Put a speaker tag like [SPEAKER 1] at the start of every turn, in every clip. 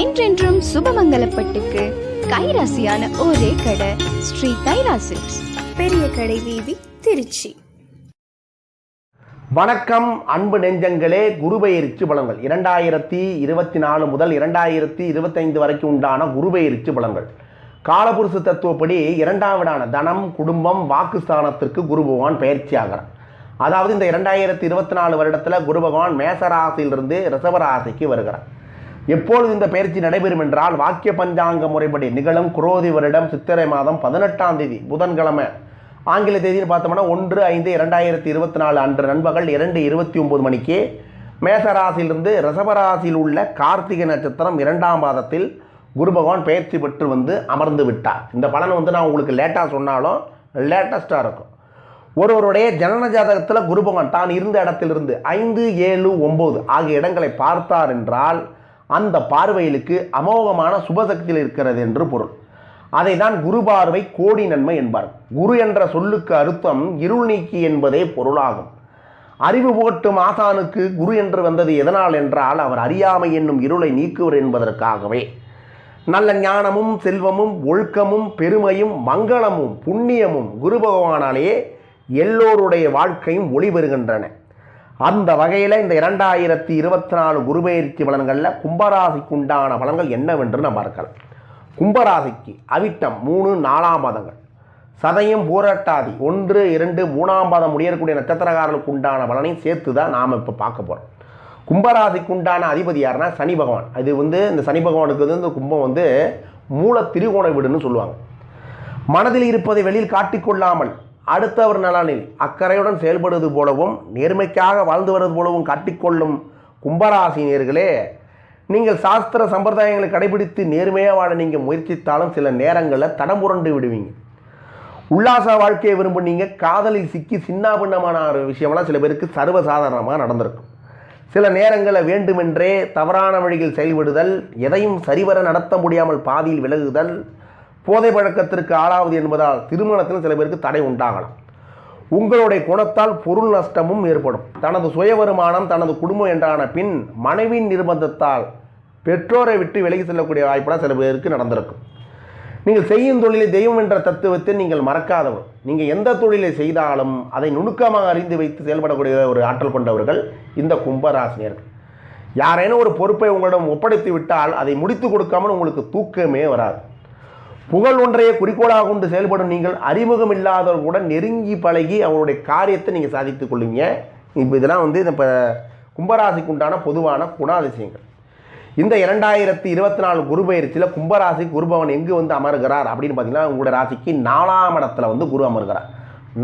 [SPEAKER 1] என்றென்றும் சுபமங்கலப்பட்டுக்கு கைராசியான ஒரே கடை ஸ்ரீ கைராசி பெரிய கடை வீதி திருச்சி.
[SPEAKER 2] வணக்கம் அன்பு நெஞ்சங்களே குருபெயர்ச்சி பலங்கள் இரண்டாயிரத்தி இருபத்தி நாலு முதல் இரண்டாயிரத்தி இருபத்தைந்து வரைக்கும் உண்டான குருபெயர்ச்சி பலங்கள் காலபுருஷ தத்துவப்படி இரண்டாவதான தனம் குடும்பம் வாக்குஸ்தானத்திற்கு குரு பகவான் பயிற்சி ஆகிறார் அதாவது இந்த இரண்டாயிரத்தி இருபத்தி நாலு வருடத்தில் குரு பகவான் மேசராசியிலிருந்து ரிசவராசிக்கு வருகிறார். எப்பொழுது இந்த பயிற்சி நடைபெறும் என்றால் வாக்கிய பஞ்சாங்க முறைப்படி நிகழும் குரோதி வருடம் சித்திரை மாதம் பதினெட்டாம் தேதி புதன்கிழமை. ஆங்கில தேதியில் பார்த்தோம்னா ஒன்று ஐந்து இரண்டாயிரத்தி இருபத்தி நாலு அன்று நண்பகல் இரண்டு இருபத்தி ஒம்பது மணிக்கு மேசராசியிலிருந்து ரிஷபராசியில் உள்ள கார்த்திகை நட்சத்திரம் இரண்டாம் மாதத்தில் குரு பகவான் பயிற்சி பெற்று வந்து அமர்ந்து விட்டார். இந்த பலன் வந்து நான் உங்களுக்கு லேட்டாக சொன்னாலும் லேட்டஸ்ட்டாக இருக்கும். ஒருவருடைய ஜனன ஜாதகத்தில் குரு பகவான் தான் இருந்த இடத்திலிருந்து ஐந்து ஏழு ஒம்பது ஆகிய இடங்களை பார்த்தார் என்றால் அந்த பார்வையிலுக்கு அமோகமான சுபசக்தியில் இருக்கிறது என்று பொருள். அதை தான் குரு பார்வை கோடி நன்மை என்பார். குரு என்ற சொல்லுக்கு அர்த்தம் இருள் நீக்கி என்பதே பொருளாகும். அறிவு போட்டும் ஆசானுக்கு குரு என்று வந்தது எதனால் என்றால் அவர் அறியாமை என்னும் இருளை நீக்குவர் என்பதற்காகவே. நல்ல ஞானமும் செல்வமும் ஒழுக்கமும் பெருமையும் மங்களமும் புண்ணியமும் குரு பகவானாலேயே எல்லோருடைய வாழ்க்கையும் ஒளி பெறுகின்றன. அந்த வகையில் இந்த இரண்டாயிரத்தி இருபத்தி நாலு குருபெயர்ச்சி பலன்களில் கும்பராசிக்கு உண்டான பலன்கள் என்னவென்று நாம் பார்க்கலாம். கும்பராசிக்கு அவிட்டம் மூணு நாலாம் பாதங்கள். சதயம் பூரட்டாதி ஒன்று இரண்டு மூணாம் பாதம் முடியக்கூடிய நட்சத்திரக்காரர்களுக்கு உண்டான பலனையும் சேர்த்து தான் நாம் இப்போ பார்க்க போகிறோம் கும்பராசிக்கு உண்டான அதிபதி யாருன்னா சனி பகவான். அது வந்து இந்த சனி பகவானுக்கு வந்து இந்த கும்பம் வந்து மூல திரிகோண வீடுன்னு சொல்லுவாங்க. மனதில் இருப்பதை வெளியில் காட்டிக்கொள்ளாமல் அடுத்தவர் நலனில் அக்கறையுடன் செயல்படுவது போலவும் நேர்மைக்காக வாழ்ந்து வருவது போலவும் காட்டிக்கொள்ளும் கும்பராசினியர்களே நீங்கள் சாஸ்திர சம்பிரதாயங்களை கடைபிடித்து நேர்மையாக வாழ நீங்கள் முயற்சித்தாலும் சில நேரங்களில் தடம் புரண்டு விடுவீங்க. உல்லாச வாழ்க்கையை விரும்புனீங்க காதலில் சிக்கி சின்னாபின்னமான ஒரு விஷயமெல்லாம் சில பேருக்கு சர்வசாதாரணமாக நடந்திருக்கும். சில நேரங்களில் வேண்டுமென்றே தவறான வழியில் செயல்படுதல் எதையும் சரிவர நடத்த முடியாமல் பாதியில் விலகுதல் போதை பழக்கத்திற்கு ஆளாவது என்பதால் திருமணத்தில் சில பேருக்கு தடை உண்டாகலாம். உங்களுடைய குணத்தால் பொருள் நஷ்டமும் ஏற்படும். தனது சுய வருமானம் தனது குடும்பம் என்றான பின் மனைவியின் நிர்பந்தத்தால் பெற்றோரை விட்டு விலகி செல்லக்கூடிய வாய்ப்பெல்லாம் சில பேருக்கு நடந்திருக்கும். நீங்கள் செய்யும் தொழிலை தெய்வம் என்ற தத்துவத்தை நீங்கள் மறக்காதவர். நீங்கள் எந்த தொழிலை செய்தாலும் அதை நுணுக்கமாக அறிந்து வைத்து செயல்படக்கூடிய ஒரு ஆற்றல் கொண்டவர்கள் இந்த கும்பராசினியர்கள். யாரேனும் ஒரு பொறுப்பை உங்களிடம் ஒப்படைத்து விட்டால் அதை முடித்து கொடுக்காமல் உங்களுக்கு தூக்கமே வராது. புகழ் ஒன்றையே குறிக்கோளாக கொண்டு செயல்படும் நீங்கள் அறிமுகம் இல்லாதவர்களுடன் நெருங்கி பழகி அவருடைய காரியத்தை நீங்கள் சாதித்து கொள்ளுவீங்க. இப்போ இதெல்லாம் வந்து இப்போ கும்பராசிக்கு உண்டான பொதுவான குணாதிசயங்கள். இந்த இரண்டாயிரத்தி இருபத்தி நாலு குரு பயிற்சியில் கும்பராசி குருபவன் எங்கு வந்து அமர்கிறார் அப்படின்னு பார்த்தீங்கன்னா உங்களோட ராசிக்கு நாலாம் இடத்துல வந்து குரு அமர்கிறார்.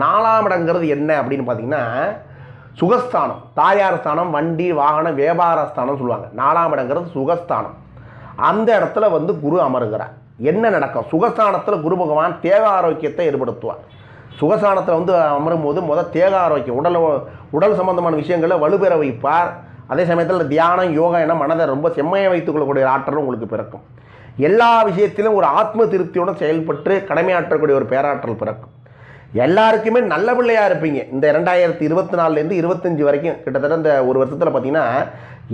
[SPEAKER 2] நாலாம் இடங்கிறது என்ன அப்படின்னு பார்த்தீங்கன்னா சுகஸ்தானம் தாயார் ஸ்தானம் வண்டி வாகனம் வியாபார ஸ்தானம் சொல்லுவாங்க. நாலாம் இடங்கிறது சுகஸ்தானம். அந்த இடத்துல வந்து குரு அமருகிறார். என்ன நடக்கும்? சுகஸ்தானத்தில் குரு பகவான் தேக ஆரோக்கியத்தை ஏற்படுத்துவார். சுகஸ்தானத்தில் வந்து அமரும் போது முதல் தேக ஆரோக்கியம் உடல் உடல் சம்பந்தமான விஷயங்களை வலுப்பெற வைப்பார். அதே சமயத்தில் தியானம் யோகா என மனதை ரொம்ப செம்மையை வைத்துக் கொள்ளக்கூடிய ஆற்றலும் உங்களுக்கு பிறக்கும். எல்லா விஷயத்திலும் ஒரு ஆத்ம திருப்தியுடன் செயல்பட்டு கடமையாற்றக்கூடிய ஒரு பேராற்றல் பிறக்கும். எல்லாருக்குமே நல்ல பிள்ளையாக இருப்பீங்க. இந்த ரெண்டாயிரத்தி இருபத்தி நாலுலேருந்து இருபத்தஞ்சி வரைக்கும் கிட்டத்தட்ட இந்த ஒரு வருஷத்தில் பார்த்தீங்கன்னா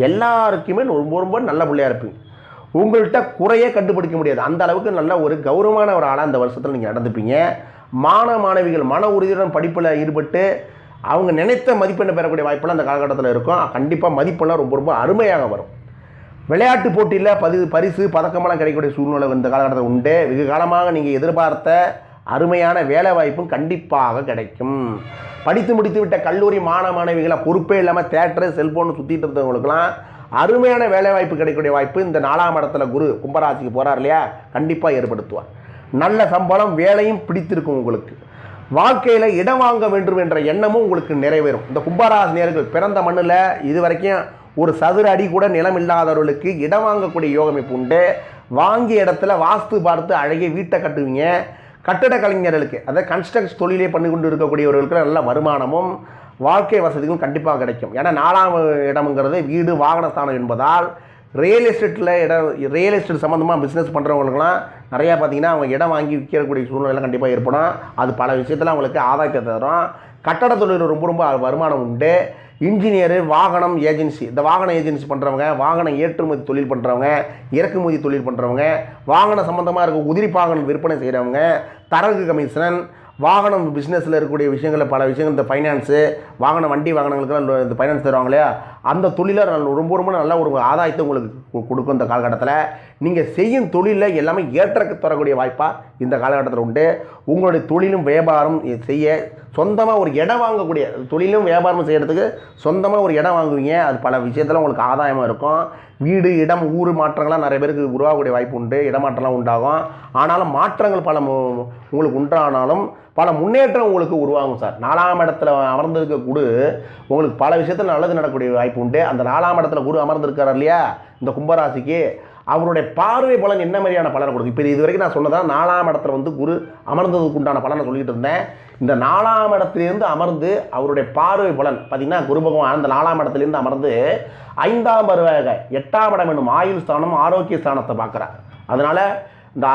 [SPEAKER 2] எல்லாருக்குமே ரொம்ப ரொம்ப நல்ல பிள்ளையாக இருப்பீங்க. உங்கள்கிட்ட குறையே கண்டுபிடிக்க முடியாது. அந்த அளவுக்கு நல்ல ஒரு கௌரவமான ஒரு ஆளாக அந்த வருஷத்தில் நீங்கள் நடந்துப்பீங்க. மாணவ மாணவிகள் மன உறுதியுடன் படிப்பில் ஈடுபட்டு அவங்க நினைத்த மதிப்பெண்ணை பெறக்கூடிய வாய்ப்பெல்லாம் அந்த காலகட்டத்தில் இருக்கும். கண்டிப்பாக மதிப்பெல்லாம் ரொம்ப ரொம்ப அருமையாக வரும். விளையாட்டு போட்டியில் பதி பரிசு பதக்கமெல்லாம் கிடைக்கக்கூடிய சூழ்நிலை இந்த காலகட்டத்தில் உண்டு. வெகு காலமாக நீங்கள் எதிர்பார்த்த அருமையான வேலை வாய்ப்பும் கண்டிப்பாக கிடைக்கும். படித்து முடித்து விட்ட கல்லூரி மாணவ மாணவிகளை பொறுப்பே இல்லாமல் தேட்டரு செல்ஃபோன் சுற்றிட்டு இருந்தவங்களுக்கெல்லாம் அருமையான வேலைவாய்ப்பு கிடைக்கக்கூடிய வாய்ப்பு இந்த நாலாம் இடத்துல குரு கும்பராசிக்கு போகிறார் இல்லையா? கண்டிப்பாக ஏற்படுத்துவார். நல்ல சம்பளம் வேலையும் பிடித்திருக்கும் உங்களுக்கு. வாழ்க்கையில் இடம் வாங்க வேண்டும் என்ற எண்ணமும் உங்களுக்கு நிறைவேறும். இந்த கும்பராசினியர்கள் பிறந்த மண்ணில் இது வரைக்கும் ஒரு சதுர அடி கூட நிலம் இல்லாதவர்களுக்கு இடம் வாங்கக்கூடிய யோகம் இப்போ உண்டு. வாங்கிய இடத்துல வாஸ்து பார்த்து அழகிய வீட்டை கட்டுவீங்க. கட்டட கலைஞர்களுக்கு அதாவது கன்ஸ்ட்ரக்ஷன் தொழிலே பண்ணி கொண்டு இருக்கக்கூடியவர்களுக்கு நல்ல வருமானமும் வாழ்க்கை வசதிகளும் கண்டிப்பாக கிடைக்கும். ஏன்னா நாலாம் இடம்ங்கிறது வீடு வாகனஸ்தானம் என்பதால் ரியல் எஸ்டேட்டில் இடம் ரியல் எஸ்டேட் சம்மந்தமாக பிஸ்னஸ் பண்ணுறவங்களுக்குலாம் நிறையா பார்த்தீங்கன்னா அவங்க இடம் வாங்கி விற்கக்கூடிய சூழ்நிலை கண்டிப்பாக ஏற்படும். அது பல விஷயத்தில் அவங்களுக்கு ஆதாயத்தை தரும். கட்டட தொழில் ரொம்ப ரொம்ப வருமானம் உண்டு. இன்ஜினியரு வாகனம் ஏஜென்சி இந்த வாகன ஏஜென்சி பண்ணுறவங்க வாகன ஏற்றுமதி தொழில் பண்ணுறவங்க இறக்குமதி தொழில் பண்ணுறவங்க வாகன சம்மந்தமாக இருக்க உதிரி பாகனம் விற்பனை செய்கிறவங்க தரகு கமிஷன் வாகனம் பிஸ்னஸில் இருக்கக்கூடிய விஷயங்களில் பல விஷயங்கள் இந்த ஃபைனான்ஸு வாகன வண்டி வாகனங்களுக்கெல்லாம் இந்த ஃபைனான்ஸ் தருவாங்க இல்லையா? அந்த தொழிலில் நல்ல ரொம்ப ரொம்ப நல்ல ஒரு ஆதாயத்தை உங்களுக்கு கொடுக்கும் இந்த காலகட்டத்தில். நீங்கள் செய்யும் தொழிலில் எல்லாமே ஏற்றக்கு தரக்கூடிய வாய்ப்பாக இந்த காலகட்டத்தில் உண்டு. உங்களுடைய தொழிலும் வியாபாரம் செய்ய சொந்தமாக ஒரு இடம் வாங்கக்கூடிய தொழிலும் வியாபாரமும் செய்கிறதுக்கு சொந்தமாக ஒரு இடம் வாங்குவீங்க. அது பல விஷயத்தில் உங்களுக்கு ஆதாயமாக இருக்கும். வீடு இடம் ஊர் மாற்றங்கள்லாம் நிறைய பேருக்கு உருவாகக்கூடிய வாய்ப்பு உண்டு. இடமாற்றம்லாம் உண்டாகும். ஆனாலும் மாற்றங்கள் பல உங்களுக்கு உண்டானாலும் பல முன்னேற்றம் உங்களுக்கு உருவாகும் சார். நாலாம் இடத்துல அமர்ந்திருக்க குரு உங்களுக்கு பல விஷயத்தில் நல்லது நடக்கக்கூடிய வாய்ப்பு உண்டு. அந்த நாலாம் இடத்துல குரு அமர்ந்திருக்கிறார் இல்லையா? இந்த கும்பராசிக்கு அவருடைய பார்வை பலன் என்ன மாதிரியான பலனை கொடுக்கும்? இப்போ இது வரைக்கும் நான் சொன்னதான் நாலாம் இடத்துல வந்து குரு அமர்ந்ததுக்கு உண்டான பலனை சொல்லிட்டு இருந்தேன். இந்த நாலாம் இடத்துலேருந்து அமர்ந்து அவருடைய பார்வை பலன் பார்த்தீங்கன்னா குரு பகவான் அந்த நாலாம் இடத்துலேருந்து அமர்ந்து ஐந்தாம் பருவாக எட்டாம் இடம் என்னும் ஆயுள் ஸ்தானம் ஆரோக்கிய ஸ்தானத்தை பார்க்குறார். அதனால் இந்த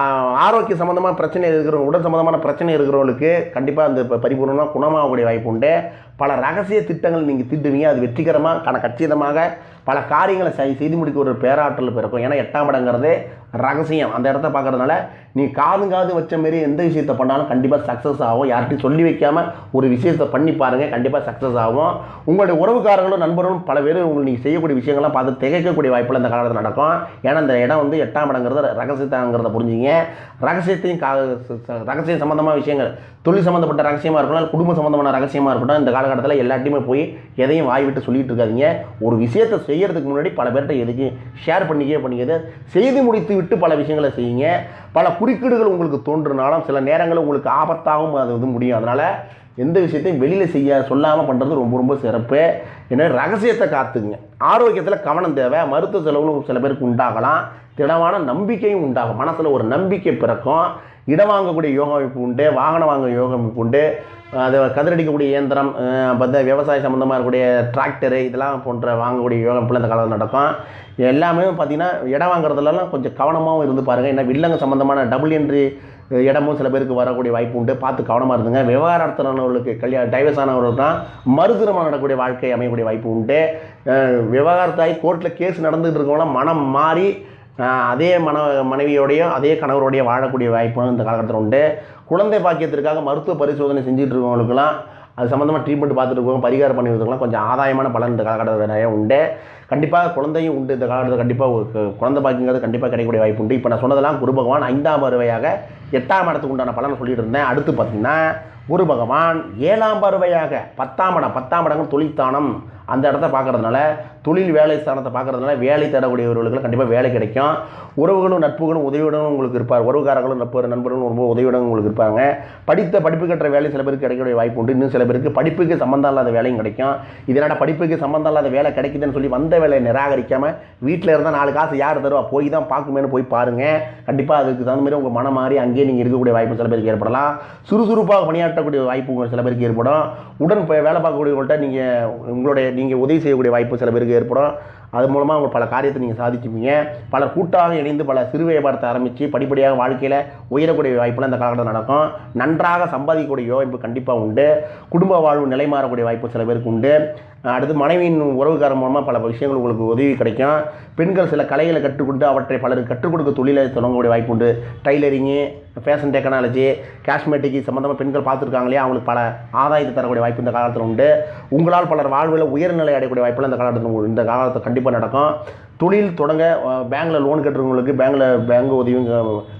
[SPEAKER 2] ஆரோக்கிய சம்மந்தமான பிரச்சனை இருக்கிறவங்க உடல் சம்மந்தமான பிரச்சனை இருக்கிறவங்களுக்கு கண்டிப்பாக அந்த பரிபூர்ணமாக குணமாகக்கூடிய வாய்ப்பு உண்டு. பல ரகசிய திட்டங்கள் நீங்கள் திட்டுவீங்க. அது வெற்றிகரமாக கன கச்சிதமாக பல காரியங்களை செய்து முடிக்க ஒரு பேராற்றல் பிறக்கும் ஏன்னா எட்டாம் இடங்கிறது ரகசியம். அந்த இடத்த பார்க்கறதுனால நீ காது காது வச்ச மாரி எந்த விஷயத்தை பண்ணாலும் கண்டிப்பாக சக்ஸஸ் ஆகும். யார்கிட்டையும் சொல்லி வைக்காம ஒரு விஷயத்தை பண்ணி பாருங்கள் கண்டிப்பாக சக்ஸஸ் ஆகும். உங்களுடைய உறவுக்காரர்களும் நண்பர்களும் பல பேர் உங்களுக்கு நீங்கள் செய்யக்கூடிய விஷயங்கள்லாம் பார்த்து திகைக்கக்கூடிய வாய்ப்பில் இந்த காலத்தில் நடக்கும். ஏன்னா இந்த இடம் வந்து எட்டாம் இடங்கிறது ரகசியத்தாங்கிறத புரிஞ்சுங்க ரகசியத்தையும் கா ரகசியம் சம்மந்தமான விஷயங்கள் தொழில் சம்மந்தப்பட்ட ரகசியமாக இருக்கணும் குடும்ப சம்மந்தமான ரகசியமாக இருக்கட்டும் இந்த காலகட்டத்தில் எல்லாத்தையுமே போய் எதையும் வாய் விட்டு சொல்லிகிட்டு இருக்காதீங்க. ஒரு விஷயத்தை செய்கிறதுக்கு முன்னாடி பல பேர்கிட்ட எதுக்கு ஷேர் பண்ணிக்கவே பண்ணிக்கிறது செய்து முடித்து விட்டு பல விஷயங்களை செய்யுங்க. பல குறுக்கீடுகள் உங்களுக்கு தோன்றுனாலும் சில நேரங்களில் உங்களுக்கு ஆபத்தாகவும் அது வந்து முடியும். அதனால் எந்த விஷயத்தையும் வெளியில் செய்ய சொல்லாமல் பண்ணுறது ரொம்ப ரொம்ப சிறப்பு. என்ன ரகசியத்தை காத்துக்குங்க. ஆரோக்கியத்தில் கவனம் தேவை. மருத்துவ செலவுகளும் சில பேருக்கு உண்டாகலாம். திடமான நம்பிக்கையும் உண்டாகும். மனசில் ஒரு நம்பிக்கை பிறக்கும். இடம் வாங்கக்கூடிய யோக அமைப்பு உண்டு வாகனம் வாங்க யோக அமைப்பு உண்டு. அது கதிரடிக்கக்கூடிய இயந்திரம் பார்த்தா விவசாய சம்மந்தமாக இருக்கக்கூடிய டிராக்டரு இதெல்லாம் போன்ற வாங்கக்கூடிய யோகம் அமைப்பில் இந்த காலத்தில் நடக்கும். எல்லாமே பார்த்தீங்கன்னா இடம் வாங்குறதுலலாம் கொஞ்சம் கவனமாகவும் இருந்து பாருங்கள் ஏன்னா வில்லங்க சம்மந்தமான டபுள் என்ட்ரி இடமும் சில பேருக்கு வரக்கூடிய வாய்ப்பு உண்டு. பார்த்து கவனமாக இருந்துங்க. விவகாரத்தினவர்களுக்கு கல்யாணம் டைவர்ஸ் ஆனவர்கள் தான் மறுதிருமணம் நடக்கக்கூடிய வாழ்க்கை அமையக்கூடிய வாய்ப்பு உண்டு. விவகாரத்தாய் கோர்ட்டில் கேஸ் நடந்துகிட்டு இருக்கவங்களாம் மனம் மாறி அதே மன மனைவியோடையும் அதே கணவரோடையும் வாழக்கூடிய வாய்ப்பும் இந்த காலகட்டத்தில் உண்டு. குழந்தை பாக்கியத்திற்காக மருத்துவ பரிசோதனை செஞ்சுட்டு இருக்கவங்களுக்குலாம் அது சம்மந்தமாக ட்ரீட்மெண்ட் பார்த்துட்டு இருக்கவங்க பரிகாரம் பண்ணிக்கிறதுக்கெல்லாம் கொஞ்சம் ஆதாயமான பலன் இந்த காலகட்டத்தில் நிறைய உண்டு. கண்டிப்பாக குழந்தையும் உண்டு இந்த காலகட்டத்தில். கண்டிப்பாக ஒரு குழந்தை பாக்கியங்கிறது கண்டிப்பாக கிடைக்கக்கூடிய வாய்ப்பு உண்டு. இப்போ நான் சொன்னதெல்லாம் குரு பகவான் ஐந்தாம் பருவையாக எட்டாம் இடத்துக்கு உண்டான பலனை சொல்லிட்டு இருந்தேன். அடுத்து பார்த்திங்கன்னா குரு பகவான் ஏழாம் பருவையாக பத்தாம் இடம் பத்தாம் இடங்கள் தொழில்தானம் அந்த இடத்த பார்க்கறதுனால தொழில் வேலை ஸ்தானத்தை பார்க்குறதுனால வேலை தேடக்கூடியவர்களுக்கு கண்டிப்பாக வேலை கிடைக்கும். உறவுகளும் நட்புகளும் உதவியுடனும் உங்களுக்கு இருப்பார். உறவுகாரர்களும் நட்பு நண்பர்களும் ரொம்ப உதவியுடன் உங்களுக்கு இருப்பாங்க. படித்த படிப்பு கட்டுற வேலை சில பேருக்கு கிடைக்கக்கூடிய வாய்ப்பு உண்டு. இன்னும் சில பேருக்கு படிப்புக்கு சம்மந்தம் இல்லாத வேலையும் கிடைக்கும். இதனால் படிப்புக்கு சம்மந்தம் இல்லாத வேலை கிடைக்குதுன்னு சொல்லி வந்த வேலையை நிராகரிக்காமல் வீட்டில் இருந்தால் நாலு காசு யார் தருவா? போய் தான் பார்க்குமேனு போய் பாருங்கள் கண்டிப்பாக அதுக்கு தகுந்த மாதிரி உங்கள் மனம் மாறி அங்கேயே நீங்கள் இருக்கக்கூடிய வாய்ப்பு சில பேருக்கு ஏற்படலாம். சுறுசுறுப்பாக பணியாற்றக்கூடிய வாய்ப்பு சில பேருக்கு ஏற்படும். உடன் வேலை பார்க்கக்கூடியவங்கள்ட்ட நீங்கள் உங்களுடைய நீங்கள் உதவி செய்யக்கூடிய வாய்ப்பு சில பேருக்கு ஏற்படும். அது மூலமாக அவங்க பல காரியத்தை நீங்கள் சாதிச்சுப்பீங்க. பலர் கூட்டாக இணைந்து பல சிறு வியாபாரத்தை ஆரம்பித்து படிப்படியாக வாழ்க்கையில் உயரக்கூடிய வாய்ப்புலாம் இந்த காலகட்டம் நடக்கும். நன்றாக சம்பாதிக்கக்கூடிய வாய்ப்பு கண்டிப்பாக உண்டு. குடும்ப வாழ்வு நிலை மாறக்கூடிய வாய்ப்பு சில பேருக்கு உண்டு. அடுத்து மனைவியின் உறவுக்காரன் மூலமாக பல விஷயங்கள் உங்களுக்கு உதவி கிடைக்கும். பெண்கள் சில கலைகளை கற்றுக்கொண்டு அவற்றை பலருக்கு கற்றுக் கொடுக்க தொழிலை தொடங்கக்கூடிய வாய்ப்பு உண்டு. டைலரிங்கு ஃபேஷன் டெக்னாலஜி காஸ்மெட்டிக் சம்மந்தமாக பெண்கள் பார்த்துருக்காங்களே அவங்களுக்கு பல ஆதாயத்தை தரக்கூடிய வாய்ப்பு இந்த காலத்தில் உண்டு. உங்களால் பலர் வாழ்வில் உயர்நிலை அடையக்கூடிய வாய்ப்புலாம் இந்த காலத்தில் இந்த காலத்தை கண்டிப்பாக நடக்கும். தொழில் தொடங்க பேங்க்கில் லோன் கட்டுறவங்களுக்கு பேங்கில் பேங்க் உதவியும்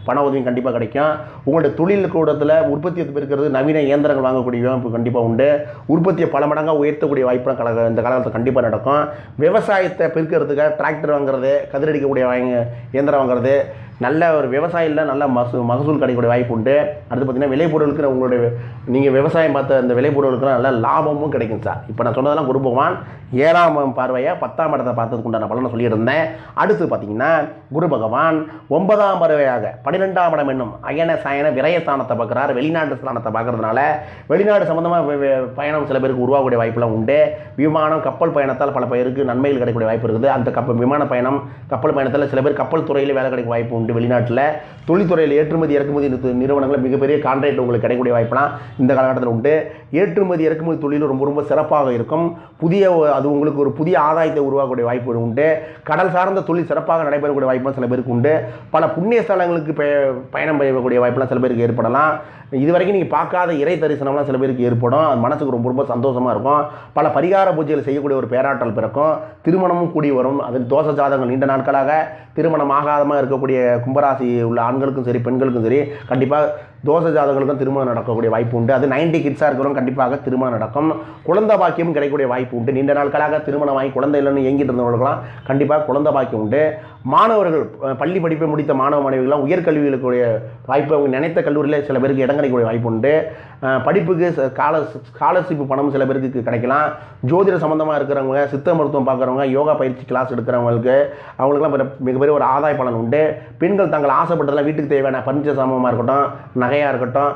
[SPEAKER 2] பண உதவியும் கண்டிப்பாக கிடைக்கும். உங்களுடைய தொழில் கூடத்தில் உற்பத்தியை பெருக்கிறது நவீன இயந்திரங்கள் வாங்கக்கூடிய வாய்ப்பு கண்டிப்பாக உண்டு. உற்பத்தியை பல மடங்காக உயர்த்தக்கூடிய வாய்ப்புலாம் கல இந்த காலத்தில் கண்டிப்பாக நடக்கும். விவசாயத்தை பெருக்கிறதுக்காக டிராக்டர் வாங்குறது கதிரடிக்கக்கூடிய வாங்க இயந்திரம் வாங்குறது நல்ல ஒரு விவசாயியில் நல்ல மசூ மகசூல் கிடைக்கக்கூடிய வாய்ப்பு உண்டு. அடுத்து பார்த்தீங்கன்னா விளைபொருளுக்கு உங்களுடைய நீங்கள் விவசாயம் பார்த்த அந்த விளைபொருளுக்கெல்லாம் நல்ல லாபமும் கிடைக்கும் சார். இப்போ நான் சொன்னதெல்லாம் குருபகவான் ஏழாம் பார்வையாக பத்தாம் இடத்தை பார்த்ததுக்கு உண்டான பலனை சொல்லியிருந்தேன். அடுத்து பார்த்தீங்கன்னா குரு பகவான் ஒன்பதாம் பறவையாக பன்னிரெண்டாம் இடம் என்னும் அயன சயன விரயஸ்தானத்தை பார்க்குறாரு. வெளிநாட்டு ஸ்தானத்தை பார்க்குறதுனால வெளிநாடு சம்மந்தமாக பயணம் சில பேருக்கு உருவாகக்கூடிய வாய்ப்புலாம் உண்டு. விமானம் கப்பல் பயணத்தால் பல பேருக்கு நன்மைகள் கிடைக்கக்கூடிய வாய்ப்பு இருக்குது. அந்த கப்பல் விமான பயணம் கப்பல் பயணத்தில் சில பேர் கப்பல் துறையில் வேலை கிடைக்க வாய்ப்பு உண்டு வெளிநாட்டில். தொழில்துறையில் ஏற்றுமதி இறக்குமதி நிறு- நிறுவனங்கள் மிகப்பெரிய கான்ட்ராக்ட் உங்களுக்கு கிடைக்கக்கூடிய வாய்ப்புலாம் இந்த காலகட்டத்தில் உண்டு. ஏற்றுமதி இறக்குமதி தொழில் ரொம்ப ரொம்ப சிறப்பாக இருக்கும். புதிய அது உங்களுக்கு ஒரு புதிய ஆதாயத்தை உருவாக்கக்கூடிய வாய்ப்பு உண்டு. கடல் சார்ந்த தொழில் சிறப்பாக நடைபெறக்கூடிய வாய்ப்புலாம் சில பேருக்கு உண்டு. பல புண்ணிய ஸ்தலங்களுக்கு பயணம் செய்யக்கூடிய வாய்ப்புலாம் சில பேருக்கு ஏற்படலாம். இது வரைக்கும் நீங்கள் பார்க்காத இறை தரிசனம்லாம் சில பேருக்கு ஏற்படும். அது மனசுக்கு ரொம்ப ரொம்ப சந்தோஷமாக இருக்கும். பல பரிகார பூஜைகள் செய்யக்கூடிய ஒரு பேராற்றல் பிறக்கும். திருமணமும் கூடி வரும். அதில் தோச ஜாதகங்கள் நீண்ட நாட்களாக திருமணம் ஆகாதமாக இருக்கக்கூடிய கும்பராசி உள்ள ஆண்களுக்கும் சரி பெண்களுக்கும் சரி கண்டிப்பாக தோச ஜாதகங்களுக்கும் திருமணம் நடக்கக்கூடிய வாய்ப்பு உண்டு. அது 90 கிட்ஸாக இருக்கிறவங்க கண்டிப்பாக திருமணம் நடக்கும். குழந்தை பாக்கியம் கிடைக்கக்கூடிய வாய்ப்பு உண்டு. நீண்ட நாட்களாக திருமணம் வாங்கி குழந்தை இல்லைன்னு இயங்கிட்டு இருந்தவர்களுக்கெல்லாம் கண்டிப்பாக குழந்தை பாக்கியம் உண்டு. மாணவர்கள் பள்ளி படிப்பை முடித்த மாணவ மாணவிகள்லாம் உயர்கல்விகளுக்குரிய வாய்ப்பு அவங்க நினைத்த கல்லூரியில் சில பேருக்கு இடங்கள் கிடைக்கக்கூடிய வாய்ப்பு உண்டு படிப்புக்கு ஸ்கால ஸ்காலர்ஷிப் பணம் சில பேருக்கு கிடைக்கலாம். ஜோதிட சம்மந்தமாக இருக்கிறவங்க சித்த மருத்துவம் பார்க்குறவங்க யோகா பயிற்சி கிளாஸ் எடுக்கிறவங்களுக்கு அவங்களுக்குலாம் மிகப்பெரிய ஒரு ஆதாய பலன் உண்டு. பெண்கள் தங்கள் ஆசைப்பட்டதெல்லாம் வீட்டுக்கு தேவையான பர்னிச்சர் சாமானமாக இருக்கட்டும் நகையாக இருக்கட்டும்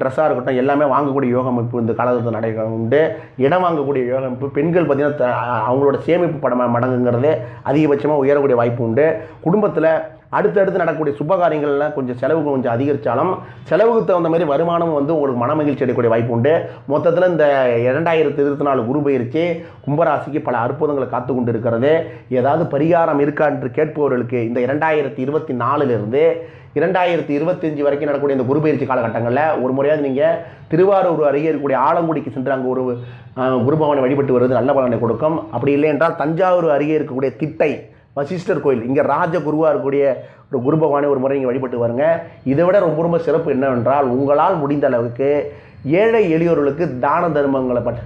[SPEAKER 2] ட்ரெஸ்ஸாக இருக்கட்டும் எல்லாமே வாங்கக்கூடிய யோக அமைப்பு இந்த காலத்தில் நடை உண்டு. இடம் வாங்கக்கூடிய யோக அமைப்பு பெண்கள் பார்த்திங்கன்னா அவங்களோட சேமிப்பு படம் மடங்குங்கிறது அதிகபட்சமாக உயரக்கூடிய வாய்ப்பு உண்டு. குடும்பத்தில் அடுத்தடுத்து நடக்கக்கூடிய சுபகாரியங்கள்லாம் கொஞ்சம் செலவு கொஞ்சம் அதிகரித்தாலும் செலவுக்கு தகுந்த மாதிரி வருமானம் வந்து உங்களுக்கு மன மகிழ்ச்சி அடையக்கூடிய வாய்ப்பு உண்டு. மொத்தத்தில் இந்த இரண்டாயிரத்தி இருபத்தி நாலு குரு பயிற்சி கும்பராசிக்கு பல அற்புதங்களை காத்து கொண்டு இருக்கிறது ஏதாவது பரிகாரம் இருக்கா என்று கேட்பவர்களுக்கு இந்த இரண்டாயிரத்தி இருபத்தி நாலுலேருந்து இரண்டாயிரத்தி இருபத்தஞ்சு வரைக்கும் நடக்கக்கூடிய இந்த குருபெயர்ச்சி காலகட்டங்களில் ஒரு முறையாவது நீங்கள் திருவாரூர் அருகே இருக்கக்கூடிய ஆலங்குடிக்கு சென்று அங்கே ஒரு குருபவனை வழிபட்டு வருவது நல்ல பலனை கொடுக்கும். அப்படி இல்லை என்றால் தஞ்சாவூர் அருகே இருக்கக்கூடிய திட்டை வசிஷ்டர் கோயில். இங்கே ராஜகுருவாக இருக்கக்கூடிய ஒரு குரு பகவானை ஒரு முறை நீங்கள் வழிபட்டு வருங்க. இதை விட ரொம்ப ரொம்ப சிறப்பு என்னவென்றால் உங்களால் முடிந்த அளவுக்கு ஏழை எளியோர்களுக்கு தான தர்மங்களை பட்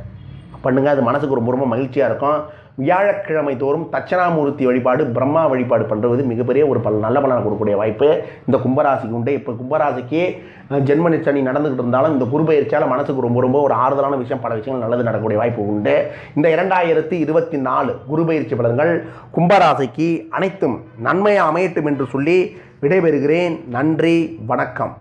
[SPEAKER 2] பண்ணுங்கள் அது மனசுக்கு ரொம்ப ரொம்ப மகிழ்ச்சியாக இருக்கும். வியாழக்கிழமை தோறும் தட்சணாமூர்த்தி வழிபாடு பிரம்மா வழிபாடு பண்ணுறது மிகப்பெரிய ஒரு பல நல்ல பலனை கொடுக்கக்கூடிய வாய்ப்பு. இந்த கும்பராசிக்கு உண்டு. இப்போ கும்பராசிக்கு ஜென்ம நிச்சனி நடந்துகிட்டு இருந்தாலும் இந்த குருபெயர்ச்சியால் மனசுக்கு ரொம்ப ரொம்ப ஒரு ஆறுதலான விஷயம் பல விஷயங்கள் நல்லது நடக்கக்கூடிய வாய்ப்பு உண்டு. இந்த இரண்டாயிரத்தி இருபத்தி நாலு குருபெயர்ச்சி பலன்கள் கும்பராசிக்கு அனைத்தும் நன்மையாக அமையட்டும் என்று சொல்லி விடைபெறுகிறேன். நன்றி வணக்கம்.